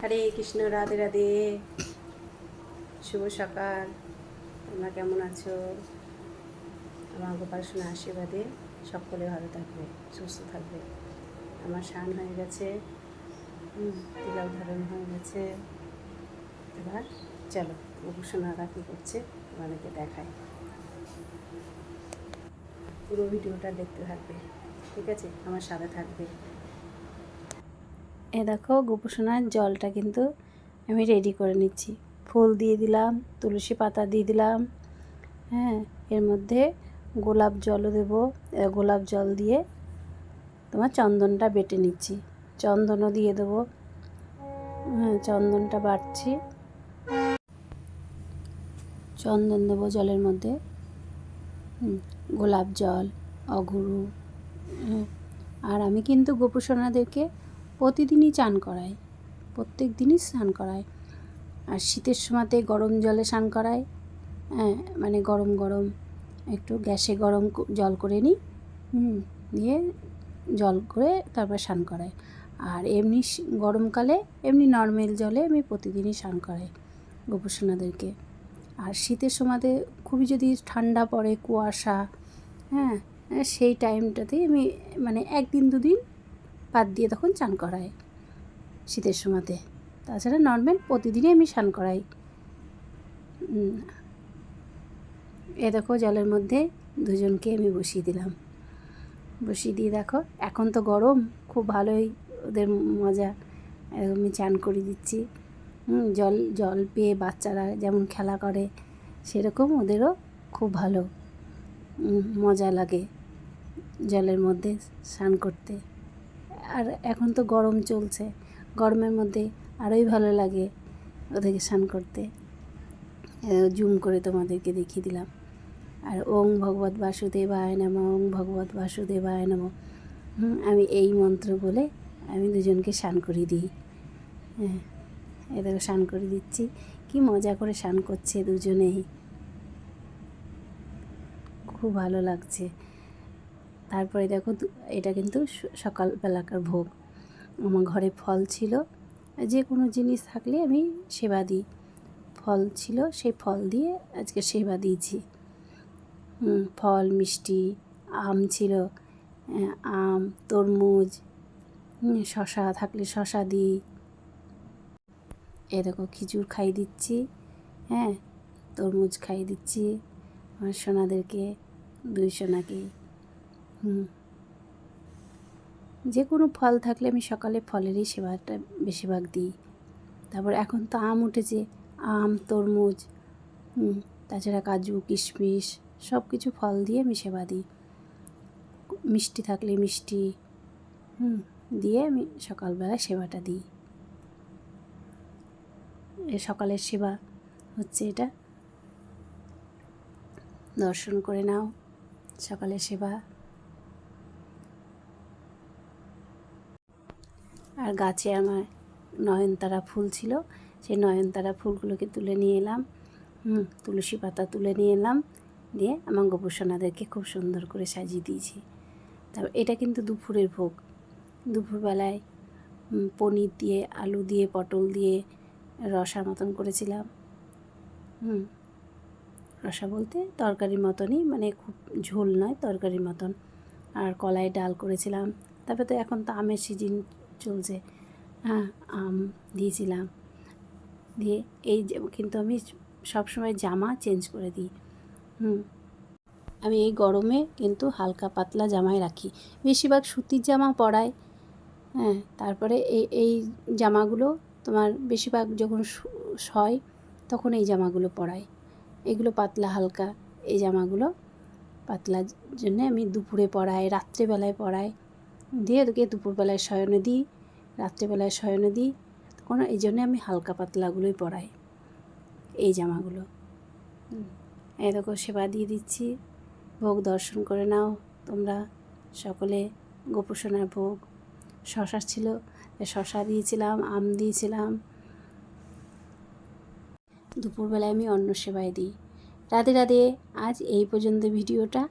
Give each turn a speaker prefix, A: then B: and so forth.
A: হরে কৃষ্ণ, রাধে রাধে। শুভ সকাল। তোমরা কেমন আছো? আমার গোপাল সোনা আশীর্বাদে সকলে ভালো থাকবে, সুস্থ থাকবে। আমার স্নান হয়ে গেছে। তিলক ধারণ হয়ে গেছে। এবার চলো, গোপাল সোনারা কী করছে, তোমাদেরকে দেখায় পুরো ভিডিওটা দেখতে থাকবে, ঠিক আছে? আমার সাথে থাকবে। এ দেখো গোপসোনার জলটা কিন্তু আমি রেডি করে নিচ্ছি। ফুল দিয়ে দিলাম তুলসী পাতা দিয়ে দিলাম হ্যাঁ এর মধ্যে গোলাপ জলও দেবো গোলাপ জল দিয়ে তোমার চন্দনটা বেটে নিচ্ছি। চন্দনও দিয়ে দেবো হ্যাঁ চন্দনটা বাটছি। চন্দন দেবো জলের মধ্যে গোলাপ জল হ্যাঁ, আর আমি কিন্তু গোপুসোনাদেরকে প্রতিদিনই চান করাই প্রত্যেক দিনই স্নান করাই আর শীতের সময়তে গরম জলে স্নান করায় হ্যাঁ মানে গরম গরম একটু গ্যাসে গরম জল করে নিই হুম দিয়ে জল করে তারপর স্নান করাই আর এমনি গরমকালে এমনি নর্মাল জলে আমি প্রতিদিনই স্নান করাই গোপুসোনাদেরকে। আর শীতের সময়তে খুবই যদি ঠান্ডা পড়ে কুয়াশা হ্যাঁ, সেই টাইমটাতেই আমি মানে একদিন দুদিন বাদ দিয়ে তখন চান করাই শীতের সময়তে। তাছাড়া নর্মাল প্রতিদিনই আমি স্নান করাই। এ দেখো জলের মধ্যে দুজনকে আমি বসিয়ে দিলাম। বসিয়ে দিয়ে দেখো, এখন তো গরম, খুব ভালোই ওদের মজা। আমি চান করে দিচ্ছি। জল জল পেয়ে বাচ্চারা যেমন খেলা করে, সেরকম ওদেরও খুব ভালো মজা লাগে জলের মধ্যে স্নান করতে। আর এখন তো গরম চলছে। গরমের মধ্যে আরোই ভালো লাগে ওদেরকে স্নান করতে। জুম করে তোমাদেরকে দেখিয়ে দিলাম। আর ওং ভগবত বাসুদেবায় নম, ওং ভগবত বাসুদেবায় নম। আমি এই মন্ত্র বলে আমি দুজনকে স্নান করিয়ে দিই। হ্যাঁ এদেরকে স্নান করে দিচ্ছি। কি মজা করে স্নান করছে দুজনেই। খুব ভালো লাগছে। তারপরে দেখো এটা কিন্তু সকালবেলাকার ভোগ। আমার ঘরে ফল ছিল। যে কোনো জিনিস থাকলে আমি সেবা দিই। ফল ছিল, সেই ফল দিয়ে আজকে সেবা দিয়েছি। ফল, মিষ্টি, আম ছিল আম, তরমুজ শশা থাকলে শশা দিই। এরকম খিচুর খাই দিচ্ছি হ্যাঁ তরমুজ খাই দিচ্ছি। আমার সোনাদেরকে, দুই সোনাকে। যে কোনো ফল থাকলে আমি সকালে ফলেরই সেবাটা বেশিরভাগ দিই। তারপর এখন তো আম উঠেছে, আম, তরমুজ তাছাড়া কাজু, কিশমিশ সব কিছু ফল দিয়ে আমি সেবা দিই। মিষ্টি থাকলে মিষ্টি, হুম, দিয়ে আমি সকালবেলা সেবাটা দিই। সকালের সেবা হচ্ছে এটা। দর্শন করে নাও, সকালের সেবা। আর গাছে আমার নয়নতারা ফুল ছিল, সেই নয়নতারা ফুলগুলোকে তুলে নিয়ে এলাম। হুম, তুলসী পাতা তুলে নিয়ে এলাম। দিয়ে আমার গোপসোনাদেরকে খুব সুন্দর করে সাজিয়ে দিয়েছি। তারপর এটা কিন্তু দুপুরের ভোগ। দুপুরবেলায় পনির দিয়ে, আলু দিয়ে, পটল দিয়ে রসা মতন করেছিলাম। হুম, রসা বলতে তরকারির মতনই মানে খুব ঝোল নয়, তরকারির মতন। আর কলাই ডাল করেছিলাম। তারপরে তো এখন তো আমের সিজন চলছে। হ্যাঁ আম দিয়েছিলাম। দিয়ে এই কিন্তু আমি সবসময় জামা চেঞ্জ করে দিই। হুম। আমি এই গরমে কিন্তু হালকা পাতলা জামাই রাখি। বেশিরভাগ সুতির জামা পরাই। হ্যাঁ তারপরে এই এই জামাগুলো তোমার বেশিরভাগ যখন হয় তখন এই জামাগুলো পরাই। এগুলো পাতলা হালকা। এই জামাগুলো পাতলার জন্যে আমি দুপুরে পরাই, রাত্রেবেলায় পরাই। দিয়ে ওদেরকে দুপুরবেলায় শয়নে দিই, রাত্রেবেলায় শয়নে দিই। তখন এই জন্যে আমি হালকা পাতলাগুলোই পরাই, এই জামাগুলো। দেখো সেবা দিয়ে দিচ্ছি। ভোগ দর্শন করে নাও তোমরা। সকলে গোপোষণার ভোগ। শশা ছিল শশা দিয়েছিলাম, আম দিয়েছিলাম। দুপুরবেলায় আমি অন্ন সেবায় দিই। রাধে রাধে, আজ এই পর্যন্ত ভিডিওটা।